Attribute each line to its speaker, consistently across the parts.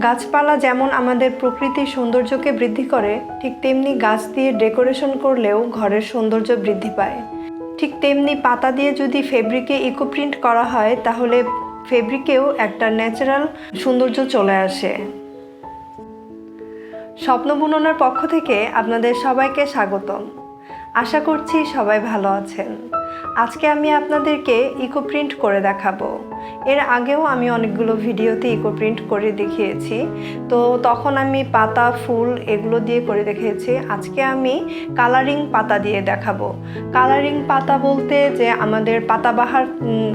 Speaker 1: গাছপালা যেমন আমাদের প্রকৃতির সৌন্দর্যকে বৃদ্ধি করে, ঠিক তেমনি গাছ দিয়ে ডেকোরেশন করলেও ঘরের সৌন্দর্য বৃদ্ধি পায়। ঠিক তেমনি পাতা দিয়ে যদি ফেব্রিকে ইকোপ্রিন্ট করা হয়, তাহলে ফেব্রিকেও একটা ন্যাচারাল সৌন্দর্য চলে আসে। স্বপ্ন বুননের পক্ষ থেকে আপনাদের সবাইকে স্বাগতম। আশা করছি সবাই ভালো আছেন। আজকে আমি আপনাদেরকে ইকো প্রিন্ট করে দেখাবো। এর আগেও আমি অনেকগুলো ভিডিওতে ইকো প্রিন্ট করে দেখিয়েছি। তো তখন আমি পাতা, ফুল এগুলো দিয়ে করে দেখিয়েছি। আজকে আমি কালারিং পাতা দিয়ে দেখাবো। কালারিং পাতা বলতে যে আমাদের পাতাবাহার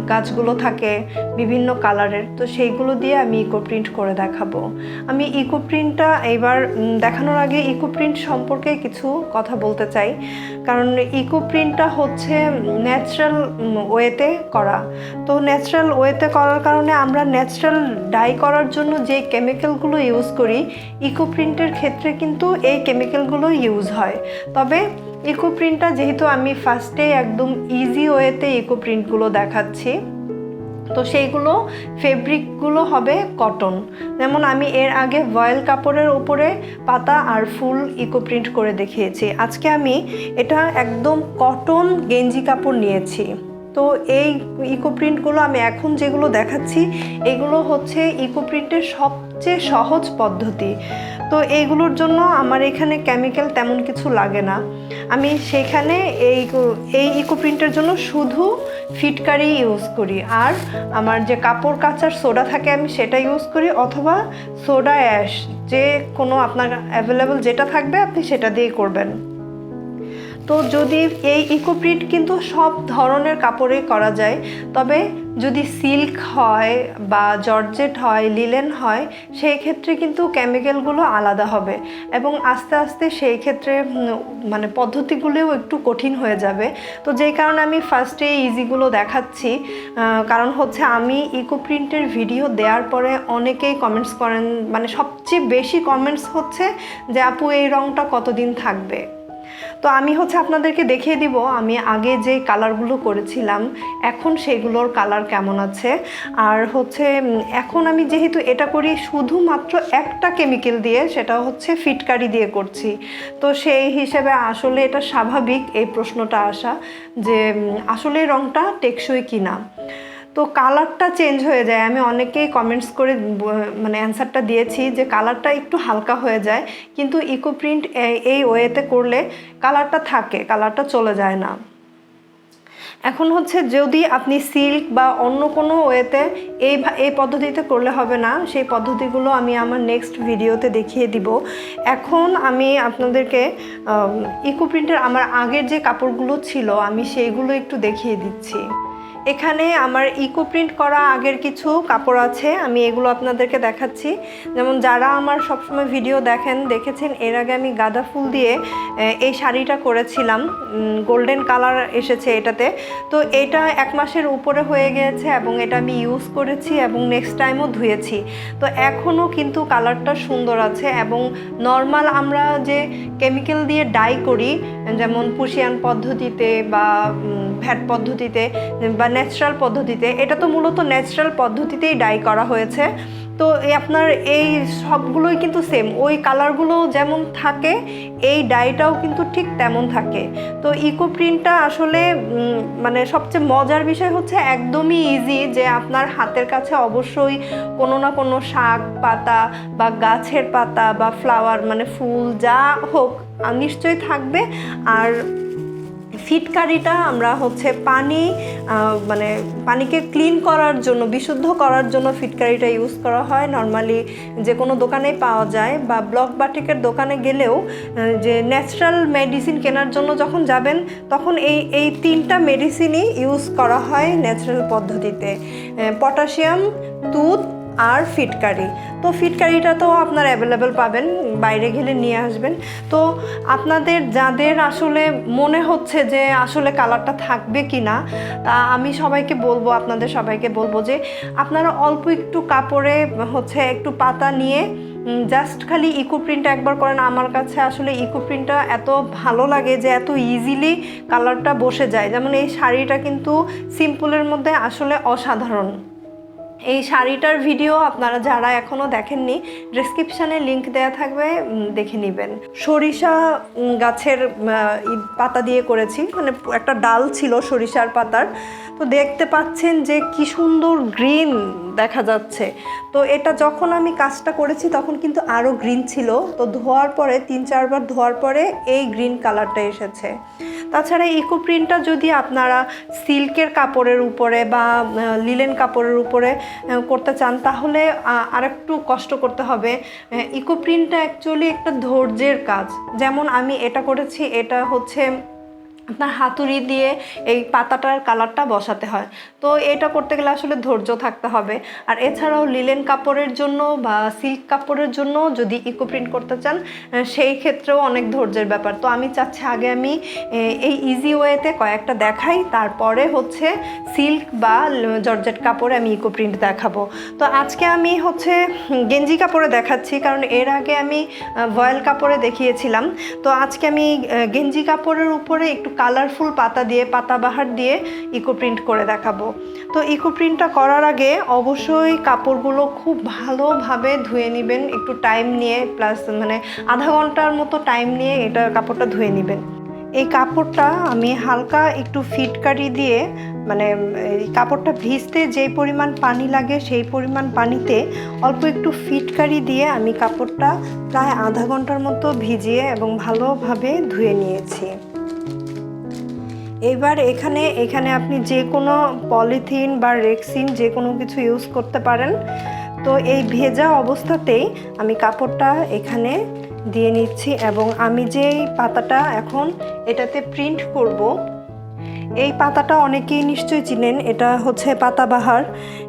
Speaker 1: গাছগুলো থাকে বিভিন্ন কালারের তো সেইগুলো দিয়ে আমি ইকো প্রিন্ট করে দেখাবো। আমি ইকো প্রিন্টটা এবার দেখানোর আগে ইকো প্রিন্ট সম্পর্কে কিছু কথা বলতে চাই। কারণ ইকো প্রিন্টটা হচ্ছে ন্যাচারাল ওয়েতে করা। তো ন্যাচারাল ওয়েতে করার কারণে আমরা ন্যাচারাল ডাই করার জন্য যে কেমিক্যালগুলো ইউজ করি ইকো প্রিন্টের ক্ষেত্রে কিন্তু এই কেমিক্যালগুলো ইউজ হয়। তবে ইকো প্রিন্টটা যেহেতু আমি ফার্স্টে একদম ইজি ওয়েতে ইকো প্রিন্টগুলো দেখাচ্ছি তো সেইগুলো ফেব্রিকগুলো হবে কটন যেমন আমি এর আগে ভয়েল কাপড়ের ওপরে পাতা আর ফুল ইকো প্রিন্ট করে দেখিয়েছি। আজকে আমি এটা একদম কটন গেঞ্জি কাপড় নিয়েছি। তো এই ইকো প্রিন্টগুলো আমি এখন যেগুলো দেখাচ্ছি, এগুলো হচ্ছে ইকো প্রিন্টের সবচেয়ে সহজ পদ্ধতি। তো এইগুলোর জন্য আমার এখানে কেমিক্যাল তেমন কিছু লাগে না। আমি সেখানে এই এই ইকো প্রিন্টের জন্য শুধু ফিটকারি ইউজ করি। আর আমার যে কাপড় কাচার সোডা থাকে আমি সেটা ইউজ করি, অথবা সোডা অ্যাশ যে কোনো আপনার অ্যাভেলেবল যেটা থাকবে আপনি সেটা দিয়ে করবেন। তো যদি এই ইকো প্রিন্ট কিন্তু সব ধরনের কাপড়ে করা যায়, তবে যদি সিল্ক হয় বা জর্জেট হয় লিলেন হয়, সেই ক্ষেত্রে কিন্তু কেমিক্যালগুলো আলাদা হবে। এবং আস্তে আস্তে সেই ক্ষেত্রে মানে পদ্ধতিগুলোও একটু কঠিন হয়ে যাবে। তো যেই কারণে আমি ফার্স্টে ইজিগুলো দেখাচ্ছি কারণ হচ্ছে আমি ইকো প্রিন্টের ভিডিও দেওয়ার পরে অনেকেই কমেন্টস করেন মানে সবচেয়ে বেশি কমেন্টস হচ্ছে যে, আপু, এই রঙটা কতদিন থাকবে? তো আমি হচ্ছে আপনাদেরকে দেখিয়ে দিব, আমি আগে যে কালারগুলো করেছিলাম, এখন সেগুলোর কালার কেমন আছে। আর হচ্ছে এখন আমি যেহেতু এটা করি শুধুমাত্র একটা কেমিক্যাল দিয়ে, সেটা হচ্ছে ফিটকারি দিয়ে করছি। তো সেই হিসেবে আসলে এটা স্বাভাবিক এই প্রশ্নটা আসা যে আসলে রঙটা টেকসই কিনা। তো কালারটা চেঞ্জ হয়ে যায়। আমি অনেকেই কমেন্টস করে মানে অ্যান্সারটা দিয়েছি যে কালারটা একটু হালকা হয়ে যায়, কিন্তু ইকো প্রিন্ট এই ওয়েতে করলে কালারটা থাকে কালারটা চলে যায় না। এখন হচ্ছে যদি আপনি সিল্ক বা অন্য কোনো ওয়েতে এই এই পদ্ধতিতে করলে হবে না, সেই পদ্ধতিগুলো আমি আমার নেক্সট ভিডিওতে দেখিয়ে দিব। এখন আমি আপনাদেরকে ইকো প্রিন্টের আমার আগের যে কাপড়গুলো ছিল, আমি সেইগুলো একটু দেখিয়ে দিচ্ছি। এখানে আমার ইকো প্রিন্ট করা আগের কিছু কাপড় আছে, আমি এগুলো আপনাদেরকে দেখাচ্ছি। যেমন যারা আমার সবসময় ভিডিও দেখেন, দেখেছেন, এর আগে আমি গাঁদা ফুল দিয়ে এই শাড়িটা করেছিলাম। গোল্ডেন কালার এসেছে এটাতে। তো এটা এক মাসের উপরে হয়ে গিয়েছে এবং এটা আমি ইউজ করেছি এবং নেক্সট টাইমও ধুয়েছি। তো এখনও কিন্তু কালারটা সুন্দর আছে এবং নর্মাল আমরা যে কেমিক্যাল দিয়ে ডাই করি, যেমন পুশিয়ান পদ্ধতিতে বা ভ্যাট পদ্ধতিতে বা ন্যাচারাল পদ্ধতিতে, এটা তো মূলত ন্যাচারাল পদ্ধতিতেই ডাই করা হয়েছে। তো এই আপনার এই সবগুলোই কিন্তু সেম ওই কালারগুলো যেমন থাকে, এই ডাইটাও কিন্তু ঠিক তেমন থাকে। তো ইকো প্রিন্টটা আসলে মানে সবচেয়ে মজার বিষয় হচ্ছে একদমই ইজি যে আপনার হাতের কাছে অবশ্যই কোনো না কোনো শাক পাতা বা গাছের পাতা বা ফ্লাওয়ার মানে ফুল যা হোক নিশ্চয়ই থাকবে। আর ফিটকারিটা আমরা হচ্ছে পানি মানে পানিকে ক্লিন করার জন্য, বিশুদ্ধ করার জন্য ফিটকারিটা ইউজ করা হয়। নর্মালি যে কোনো দোকানেই পাওয়া যায় বা ব্লক বাটিকের দোকানে গেলেও যে ন্যাচারাল মেডিসিন কেনার জন্য যখন যাবেন, তখন এই এই তিনটা মেডিসিনই ইউজ করা হয় ন্যাচারাল পদ্ধতিতে। পটাশিয়াম, দুধ আর ফিটকারি। তো ফিটকারিটা তো আপনার অ্যাভেলেবেল পাবেন, বাইরে গেলে নিয়ে আসবেন। তো আপনাদের যাদের আসলে মনে হচ্ছে যে আসলে কালারটা থাকবে কি না তা আমি সবাইকে বলব, আপনাদের সবাইকে বলব যে আপনারা অল্প একটু কাপড়ে হচ্ছে একটু পাতা নিয়ে জাস্ট খালি ইকো প্রিন্টটা একবার করেন। আমার কাছে আসলে ইকো প্রিন্টটা এত ভালো লাগে যে এত ইজিলি কালারটা বসে যায়। যেমন এই শাড়িটা কিন্তু সিম্পলের মধ্যে আসলে অসাধারণ। এই শাড়িটার ভিডিও আপনারা যারা এখনও দেখেননি ডিসক্রিপশানে লিংক দেওয়া থাকবে দেখে নেবেন। সরিষা গাছের পাতা দিয়ে করেছি মানে একটা ডাল ছিল সরিষার পাতার। তো দেখতে পাচ্ছেন যে কি সুন্দর গ্রিন দেখা যাচ্ছে। তো এটা যখন আমি কাজটা করেছি, তখন কিন্তু আরও গ্রিন ছিল। তো ধোয়ার পরে, তিন চারবার ধোয়ার পরে এই গ্রিন কালারটা এসেছে। তাছাড়া ইকো প্রিন্টটা যদি আপনারা সিল্কের কাপড়ের উপরে বা লিলেন কাপড়ের উপরে করতে চান, তাহলে আর একটু কষ্ট করতে হবে। ইকোপ্রিন্টটা অ্যাকচুয়ালি একটা ধৈর্যের কাজ। যেমন আমি এটা করেছি, এটা হচ্ছে আপনার হাতুড়ি দিয়ে এই পাতাটার কালারটা বসাতে হয়। তো এটা করতে গেলে আসলে ধৈর্য থাকতে হবে। আর এছাড়াও লিলেন কাপড়ের জন্য বা সিল্ক কাপড়ের জন্য যদি ইকো প্রিন্ট করতে চান সেই ক্ষেত্রেও অনেক ধৈর্যের ব্যাপার। তো আমি চাচ্ছি আগে আমি এই ইজি ওয়েতে কয়েকটা দেখাই, তারপরে হচ্ছে সিল্ক বা জর্জেট কাপড়ে আমি ইকো প্রিন্ট দেখাবো। তো আজকে আমি হচ্ছে গেঞ্জি কাপড়ে দেখাচ্ছি, কারণ এর আগে আমি ভয়েল কাপড়ে দেখিয়েছিলাম। তো আজকে আমি গেঞ্জি কাপড়ের উপরে একটু কালারফুল পাতা দিয়ে পাতাবাহার দিয়ে ইকো প্রিন্ট করে দেখাবো। তো ইকো প্রিন্টটা করার আগে অবশ্যই কাপড়গুলো খুব ভালোভাবে ধুয়ে নেবেন, একটু টাইম নিয়ে প্লাস মানে আধা ঘণ্টার মতো টাইম নিয়ে এটা কাপড়টা ধুয়ে নেবেন। এই কাপড়টা আমি হালকা একটু ফিটকারি দিয়ে মানে এই কাপড়টা ভিজতে যেই পরিমাণ পানি লাগে সেই পরিমাণ পানিতে অল্প একটু ফিটকারি দিয়ে আমি কাপড়টা প্রায় আধা ঘণ্টার মতো ভিজিয়ে এবং ভালোভাবে ধুয়ে নিয়েছি। এবার এখানে এখানে আপনি যে কোনো পলিথিন বা রেক্সিন যে কোনো কিছু ইউজ করতে পারেন। তো এই ভেজা অবস্থাতেই আমি কাপড়টা এখানে দিয়ে নিচ্ছি এবং আমি যেই পাতাটা এখন এটাতে প্রিন্ট করব, এই পাতাটা অনেকেই নিশ্চয়ই চিনেন, এটা হচ্ছে পাতাবাহার।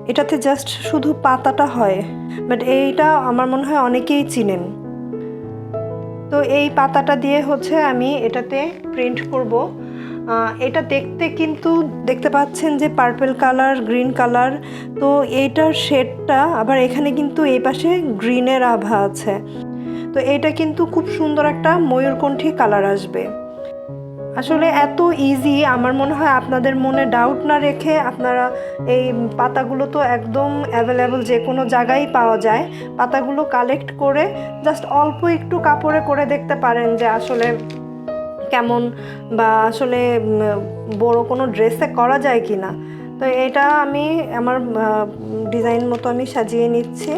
Speaker 1: এটাতে জাস্ট শুধু পাতাটা হয় বাট এইটা আমার মনে হয় অনেকেই চিনেন। তো এই পাতাটা দিয়ে হচ্ছে আমি এটাতে প্রিন্ট করব। এটা দেখতে কিন্তু দেখতে পাচ্ছেন যে পার্পল কালার গ্রিন কালার তো এইটার শেডটা আবার এখানে কিন্তু এই পাশে গ্রিনের আভা আছে। তো এটা কিন্তু খুব সুন্দর একটা ময়ূরকণ্ঠী কালার আসবে। আসলে এত ইজি আমার মনে হয় আপনাদের মনে ডাউট না রেখে আপনারা এই পাতাগুলো তো একদম অ্যাভেলেবল যে কোনো জায়গায় পাওয়া যায়, পাতাগুলো কালেক্ট করে জাস্ট অল্প একটু কাপড়ে করে দেখতে পারেন যে আসলে কেমন বা আসলে বড় কোনো ড্রেসে করা যায় কি না তো এটা আমি আমার ডিজাইন মতো আমি সাজিয়ে নিচ্ছি।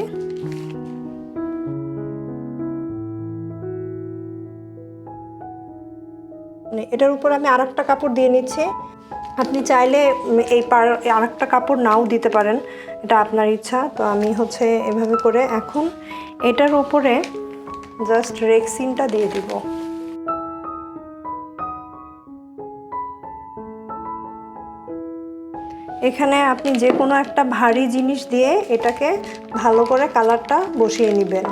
Speaker 1: মানে এটার উপর আমি আর একটা কাপড় দিয়ে নিচ্ছি। আপনি চাইলে এই পার আর একটা কাপড় নাও দিতে পারেন। এটা আপনার ইচ্ছা। তো আমি হচ্ছে এভাবে করে এখন এটার উপরে জাস্ট রেক্সিনটা দিয়ে দিব। এখানে আপনি যে কোনো একটা ভারী জিনিস দিয়ে এটাকে ভালো করে কালারটা বসিয়ে নেবেন।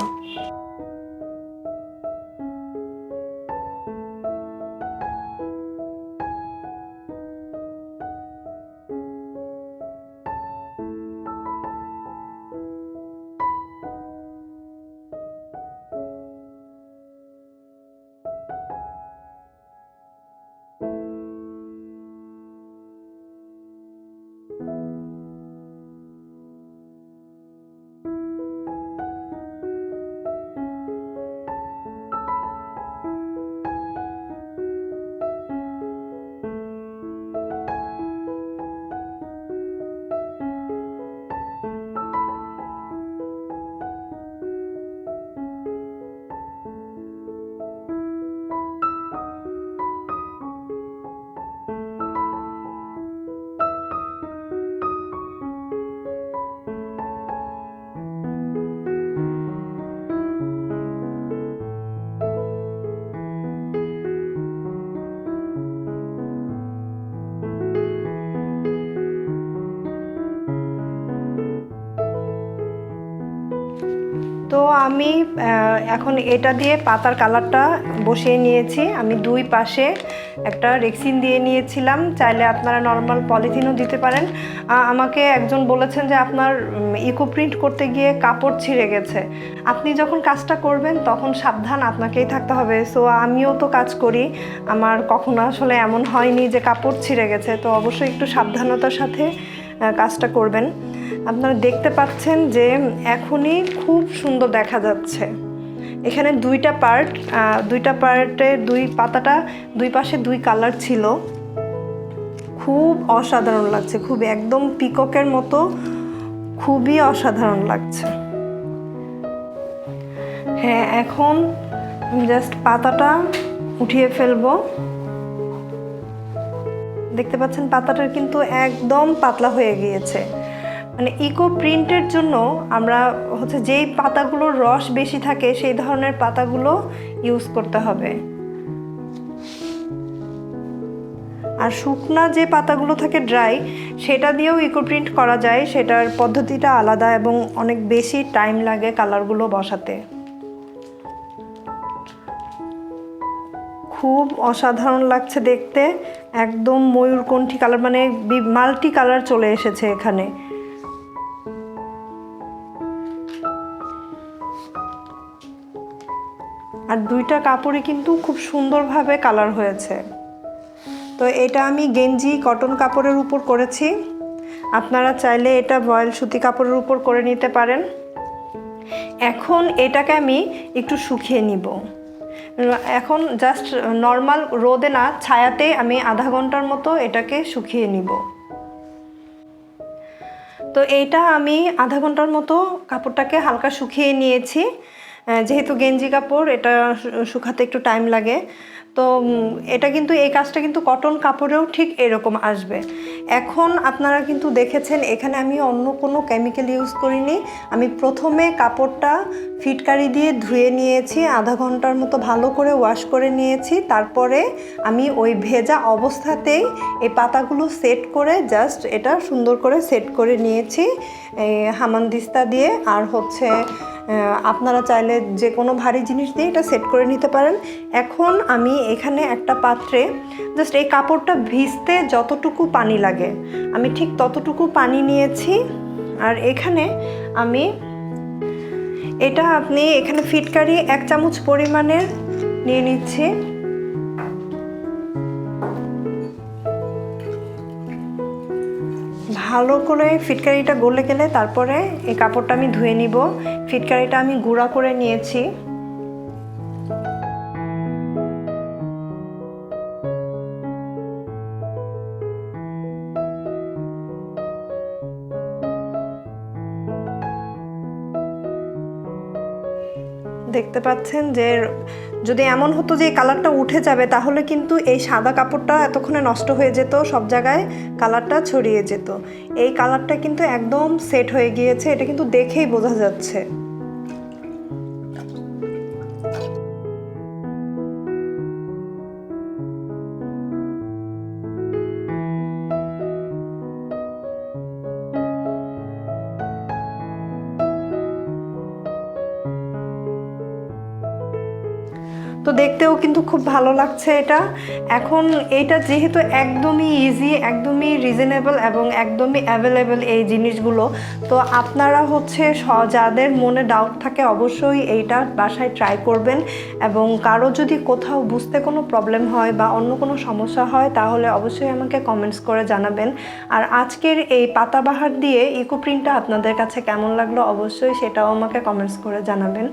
Speaker 1: আমি এখন এটা দিয়ে পাতার কালারটা বসিয়ে নিয়েছি। আমি দুই পাশে একটা রেক্সিন দিয়ে নিয়েছিলাম। চাইলে আপনারা নর্মাল পলিথিনও দিতে পারেন। আমাকে একজন বলেছেন যে আপনার ইকো প্রিন্ট করতে গিয়ে কাপড় ছিঁড়ে গেছে। আপনি যখন কাজটা করবেন, তখন সাবধান আপনাকেই থাকতে হবে। সো আমিও তো কাজ করি। আমার কখনো আসলে এমন হয়নি যে কাপড় ছিঁড়ে গেছে। তো অবশ্যই একটু সাবধানতার সাথে কাজটা করবেন। আপনারা দেখতে পাচ্ছেন যে এখনই খুব সুন্দর দেখা যাচ্ছে। এখানে দুইটা পার্ট দুইটা পার্টে দুই পাতাটা দুই পাশে দুই কালার ছিল। খুব অসাধারণ লাগছে, খুব একদম পিককের মতো, খুবই অসাধারণ লাগছে। হ্যাঁ এখন জাস্ট পাতাটা উঠিয়ে ফেলব। দেখতে পাচ্ছেন পাতাটার কিন্তু একদম পাতলা হয়ে গিয়েছে। মানে ইকো প্রিন্টের জন্য আমরা হচ্ছে যেই পাতাগুলোর রস বেশি থাকে, সেই ধরনের পাতাগুলো ইউজ করতে হবে। আর শুকনা যে পাতাগুলো থাকে ড্রাই সেটা দিয়েও ইকো প্রিন্ট করা যায়। সেটার পদ্ধতিটা আলাদা এবং অনেক বেশি টাইম লাগে কালারগুলো বসাতে। খুব অসাধারণ লাগছে দেখতে। একদম ময়ূরকণ্ঠী কালার মানে মাল্টি কালার চলে এসেছে এখানে। আর দুইটা কাপড়ই কিন্তু খুব সুন্দরভাবে কালার হয়েছে। তো এটা আমি গেঞ্জি কটন কাপড়ের উপর করেছি। আপনারা চাইলে এটা বয়েল সুতি কাপড়ের উপর করে নিতে পারেন। এখন এটাকে আমি একটু শুকিয়ে নিব। এখন জাস্ট নর্মাল রোদে না, ছায়াতে আমি আধা ঘণ্টার মতো এটাকে শুকিয়ে নিব। তো এইটা আমি আধা ঘণ্টার মতো কাপড়টাকে হালকা শুকিয়ে নিয়েছি। যেহেতু গেঞ্জি কাপড়, এটা শুকাতে একটু টাইম লাগে। তো এটা কিন্তু, এই কাজটা কিন্তু কটন কাপড়েও ঠিক এরকম আসবে। এখন আপনারা কিন্তু দেখেছেন, এখানে আমি অন্য কোনো কেমিক্যাল ইউজ করিনি। আমি প্রথমে কাপড়টা ফিটকারি দিয়ে ধুয়ে নিয়েছি, আধা ঘণ্টার মতো ভালো করে ওয়াশ করে নিয়েছি। তারপরে আমি ওই ভেজা অবস্থাতেই এই পাতাগুলো সেট করে জাস্ট এটা সুন্দর করে সেট করে নিয়েছি হামানদিস্তা দিয়ে। আর হচ্ছে আপনারা চাইলে যে কোনো ভারী জিনিস দিয়ে এটা সেট করে নিতে পারেন। এখন আমি এখানে একটা পাত্রে জাস্ট এই কাপড়টা ভিজতে যতটুকু পানি লাগে, আমি ঠিক ততটুকু পানি নিয়েছি। আর এখানে আমি এটা আপনি এখানে ফিটকারি এক চামচ পরিমাণের নিয়ে নিচ্ছি। ভালো করে ফিটকারিটা গলে গেলে তারপরে এই কাপড়টা আমি ধুয়ে নিব। ফিটকারিটা আমি গুঁড়া করে নিয়েছি। দেখতে পাচ্ছেন যে যদি এমন হতো যে কালারটা উঠে যাবে, তাহলে কিন্তু এই সাদা কাপড়টা এতক্ষণে নষ্ট হয়ে যেত, সব জায়গায় কালারটা ছড়িয়ে যেত। এই কালারটা কিন্তু একদম সেট হয়ে গিয়েছে, এটা কিন্তু দেখেই বোঝা যাচ্ছে। তো দেখতেও কিন্তু খুব ভালো লাগছে এটা। এখন এটা যেহেতু একদমই ইজি একদমই রিজনেবল এবং একদমই অ্যাভেলেবেল এই জিনিসগুলো, তো আপনারা হচ্ছে যাদের মনে ডাউট থাকে অবশ্যই এইটা বাসায় ট্রাই করবেন এবং কারও যদি কোথাও বুঝতে কোনো প্রবলেম হয় বা অন্য কোনো সমস্যা হয়, তাহলে অবশ্যই আমাকে কমেন্টস করে জানাবেন। আর আজকের এই পাতাবাহার দিয়ে ইকো প্রিন্টটা আপনাদের কাছে কেমন লাগল অবশ্যই সেটাও আমাকে কমেন্টস করে জানাবেন।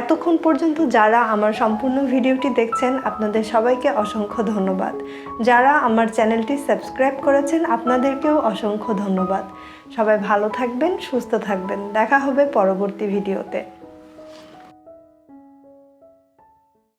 Speaker 1: এতক্ষণ পর্যন্ত যারা আমার সম্পূর্ণ ভিডিওটি দেখছেন, আপনাদের সবাইকে অসংখ্য ধন্যবাদ। যারা আমার চ্যানেলটি সাবস্ক্রাইব করেছেন, আপনাদেরকেও অসংখ্য ধন্যবাদ। সবাই ভালো থাকবেন, সুস্থ থাকবেন। দেখা হবে পরবর্তী ভিডিওতে।